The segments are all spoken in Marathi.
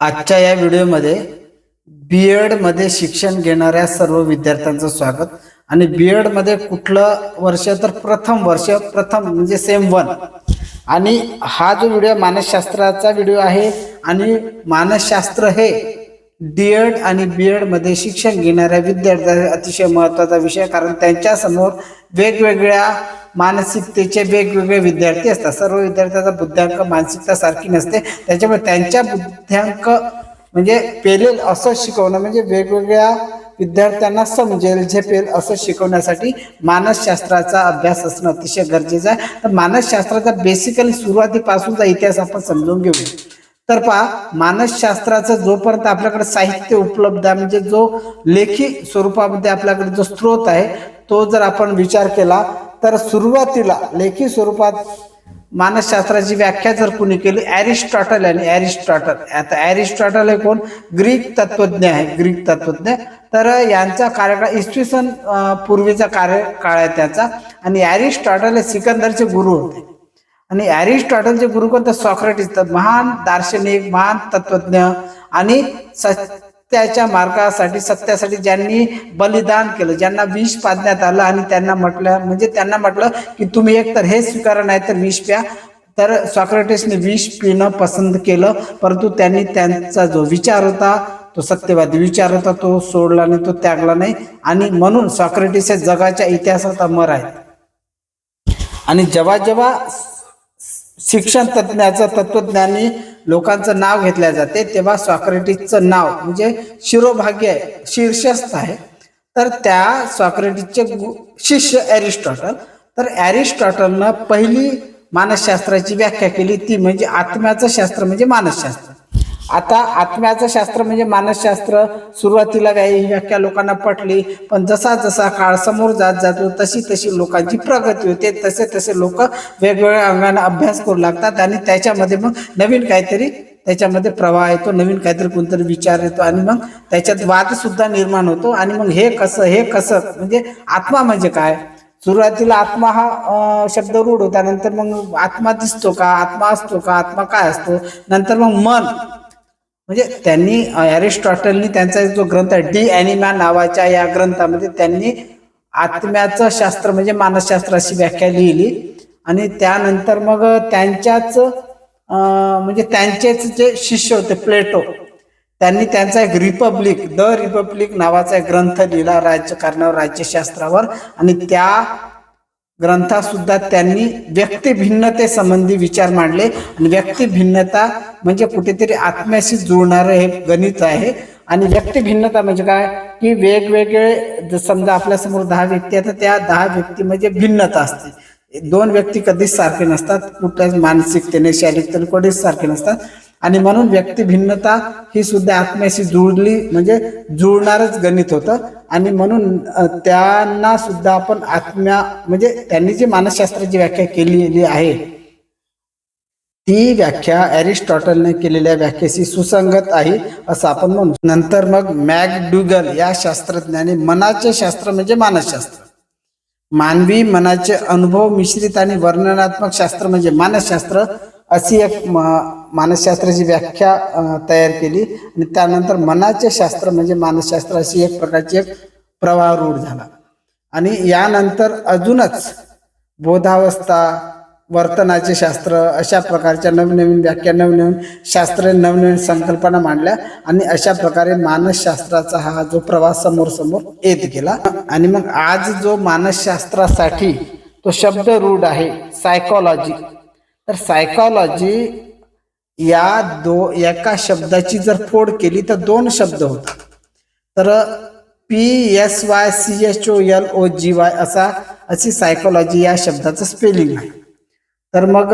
आजच्या या व्हिडिओमध्ये बी मध्ये शिक्षण घेणाऱ्या सर्व विद्यार्थ्यांचं स्वागत. आणि बी मध्ये कुठलं वर्ष तर प्रथम वर्ष प्रथम म्हणजे सेम वन आणि हा जो व्हिडिओ मानसशास्त्राचा व्हिडिओ आहे आणि मानसशास्त्र हे डी एड आणि बी मध्ये शिक्षण घेणाऱ्या विद्यार्थ्यांचा अतिशय महत्त्वाचा विषय कारण त्यांच्यासमोर वेगवेगळ्या मानसिकतेचे वेगवेगळे विद्यार्थी असतात. सर्व विद्यार्थ्यांचा बुद्ध्यांक मानसिकता सारखी नसते. त्याच्यामुळे त्यांच्या बुद्ध्यांक म्हणजे पेलेल असं शिकवणं म्हणजे वेगवेगळ्या विद्यार्थ्यांना समजेल झेपेल असं शिकवण्यासाठी मानसशास्त्राचा अभ्यास असणं अतिशय गरजेचं आहे. तर मानसशास्त्राचा बेसिकली सुरुवातीपासूनचा इतिहास आपण समजून घेऊया. तर पहा मानसशास्त्राचं जोपर्यंत आपल्याकडे साहित्य उपलब्ध आहे म्हणजे जो लेखी स्वरूपामध्ये आपल्याकडे जो स्रोत आहे तो जर आपण विचार केला तर सुरुवातीला लेखी स्वरूपात मानसशास्त्राची व्याख्या जर कुणी केली ॲरिस्टॉटल आणि ॲरिस्टॉटल. आता ॲरिस्टॉटल हे कोण? ग्रीक तत्वज्ञ आहे ग्रीक तत्वज्ञ तर यांचा कार्यकाळ इसवी सन पूर्वीचा कार्यकाळ आहे त्याचा. आणि ॲरिस्टॉटल हे सिकंदरचे गुरु होते. आणि ॲरिस्टॉटलचे गुरु कोणते सॉक्रेटिस तर महान दार्शनिक महान तत्वज्ञ आणि सत्याच्या मार्गासाठी सत्यासाठी ज्यांनी बलिदान केलं ज्यांना विष पाजण्यात आलं आणि त्यांना म्हटलं म्हणजे त्यांना म्हटलं की तुम्ही एक तर हे स्वीकारा नाही तर विष प्या. तर सॉक्रेटिसने विष पिणं पसंत केलं परंतु त्यांनी त्यांचा जो विचार होता तो सत्यवादी विचार होता तो सोडला नाही तो त्यागला नाही. आणि म्हणून सॉक्रेटिस हे जगाच्या इतिहासात अमर आहेत. आणि जेव्हा जेव्हा शिक्षण तज्ज्ञाचं तत्वज्ञानी लोकांचं नाव घेतल्या जाते. तेव्हा सॉक्रेटिसचं नाव म्हणजे शिरोभाग्य आहे शीर्षस्थ आहे. तर त्या सॉक्रेटिसचे शिष्य ॲरिस्टॉटल. तर ॲरिस्टॉटलनं पहिली मानसशास्त्राची व्याख्या केली ती म्हणजे आत्म्याचं शास्त्र म्हणजे मानसशास्त्र. आता आत्म्याचं शास्त्र म्हणजे मानसशास्त्र. सुरुवातीला काही व्याख्या लोकांना पटली पण जसा जसा काळ समोर जात जातो तशी तशी लोकांची प्रगती होते. तसे तसे लोक वेगवेगळ्या अंगाने अभ्यास करू लागतात आणि त्याच्यामध्ये मग नवीन काहीतरी त्याच्यामध्ये प्रवाह येतो नवीन काहीतरी कोणतरी विचार येतो आणि मग त्याच्यात वादसुद्धा निर्माण होतो. आणि मग हे कसं हे कसं म्हणजे आत्मा म्हणजे काय? सुरुवातीला आत्मा हा शब्द रूढ होता. नंतर मग आत्मा दिसतो का? आत्मा असतो का? आत्मा काय असतो? नंतर मग मन. म्हणजे त्यांनी ॲरिस्टॉटलनी त्यांचा जो ग्रंथ आहे डी ॲनिमा नावाच्या या ग्रंथामध्ये त्यांनी आत्म्याचं शास्त्र म्हणजे मानसशास्त्राची व्याख्या लिहिली. आणि त्यानंतर मग त्यांच्याच म्हणजे त्यांचेच जे शिष्य होते प्लेटो त्यांनी त्यांचा एक रिपब्लिक द रिपब्लिक नावाचा एक ग्रंथ लिहिला राज्यकारणावर राज्यशास्त्रावर. आणि त्या ग्रंथात सुद्धा त्यांनी व्यक्ती भिन्नतेसंबंधी विचार मांडले. आणि व्यक्ती भिन्नता म्हणजे कुठेतरी आत्म्याशी जुळणारं हे गणित आहे. आणि व्यक्ती भिन्नता म्हणजे काय? की वेगवेगळे समजा आपल्यासमोर दहा व्यक्ती आहेत तर त्या दहा व्यक्ती म्हणजे भिन्नता असते. दोन व्यक्ती कधीच सारखे नसतात. कुठल्याच मानसिकतेने शारीरिकतेने कधीच सारखे नसतात. आणि म्हणून व्यक्ती भिन्नता ही सुद्धा आत्म्याशी जुळली म्हणजे जुळणारच गणित होतं. आणि म्हणून त्यांना सुद्धा आपण आत्म्या म्हणजे त्यांनी जी मानसशास्त्राची व्याख्या केलेली आहे ती व्याख्या ॲरिस्टॉटलने केलेल्या व्याख्येशी सुसंगत आहे असं आपण म्हणू. नंतर मग मॅकडुगल या शास्त्रज्ञाने मनाचे शास्त्र म्हणजे मानसशास्त्र. मानवी मनाचे अनुभव मिश्रित आणि वर्णनात्मक शास्त्र म्हणजे मानसशास्त्र अशी एक म- मानसशास्त्राची व्याख्या तयार केली. आणि त्यानंतर मनाचे शास्त्र म्हणजे मानसशास्त्र अशी एक प्रकारची एक प्रवाह रूढ झाला. आणि यानंतर अजूनच बोधावस्था वर्तनाचे शास्त्र अशा प्रकारच्या नवनवीन व्याख्या नवनवीन शास्त्र नवनवीन संकल्पना मांडल्या आणि अशा प्रकारे मानसशास्त्राचा हा जो प्रवास समोर समोर येत गेला. आणि मग आज जो मानसशास्त्रासाठी तो शब्द रूढ आहे सायकोलॉजी तर सायकॉलॉजी या दो एका शब्दाची जर फोड केली तर दोन शब्द होतात. तर P S Y C H O L O G Y असा अशी सायकोलॉजी या शब्दाचं स्पेलिंग आहे. तर मग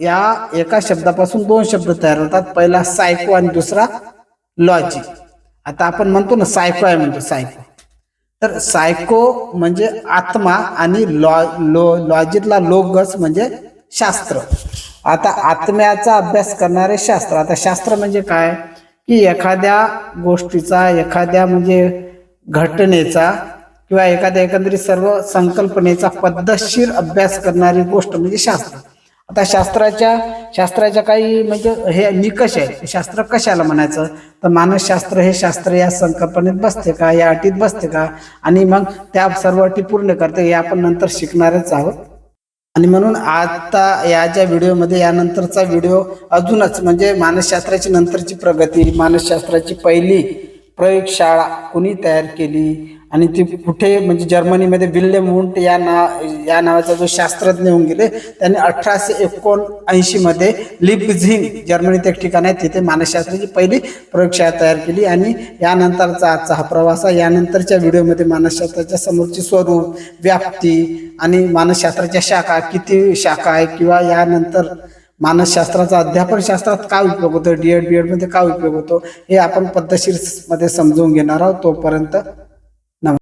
या एका शब्दापासून दोन शब्द तयार होतात. पहिला सायको आणि दुसरा लॉजी आता आपण म्हणतो ना सायको आहे म्हणतो सायको तर सायको म्हणजे आत्मा आणि लॉ लो लॉजिकला लोगस म्हणजे शास्त्र. आता आत्म्याचा अभ्यास करणारे शास्त्र. आता शास्त्र म्हणजे काय? की एखाद्या गोष्टीचा एखाद्या म्हणजे घटनेचा किंवा एखाद्या एकंदरीत सर्व संकल्पनेचा पद्धतशीर अभ्यास करणारी गोष्ट म्हणजे शास्त्र. आता शास्त्राच्या शास्त्राच्या काही म्हणजे हे निकष आहे शास्त्र कशाला म्हणायचं? तर मानसशास्त्र हे शास्त्र या संकल्पनेत बसते का? या अटीत बसते का? आणि मग त्या सर्व अटी पूर्ण करते. हे आपण नंतर शिकणारच आहोत. आणि म्हणून आता या ज्या व्हिडिओमध्ये यानंतरचा व्हिडिओ अजूनच म्हणजे मानसशास्त्राची नंतरची प्रगती मानसशास्त्राची पहिली प्रयोगशाळा कुणी तयार केली? आणि ती कुठे म्हणजे जर्मनीमध्ये विल्यम वुंट या ना या नावाचा जो शास्त्रज्ञ होऊन गेले त्यांनी अठराशे एकोणऐंशी मध्ये लिपझिंग जर्मनीत एक ठिकाण आहे तिथे मानसशास्त्राची पहिली प्रयोगशाळा तयार केली. आणि यानंतरचा आजचा हा प्रवास आहे. यानंतरच्या व्हिडिओमध्ये मानसशास्त्राच्या समोरचे स्वरूप व्याप्ती आणि मानसशास्त्राच्या शाखा किती शाखा आहे किंवा यानंतर मानसशास्त्राचा अध्यापन शास्त्रात काय उपयोग होतो? डी एड बी एडमध्ये काय उपयोग होतो? हे आपण पद्धतशीरमध्ये समजून घेणार आहोत तोपर्यंत.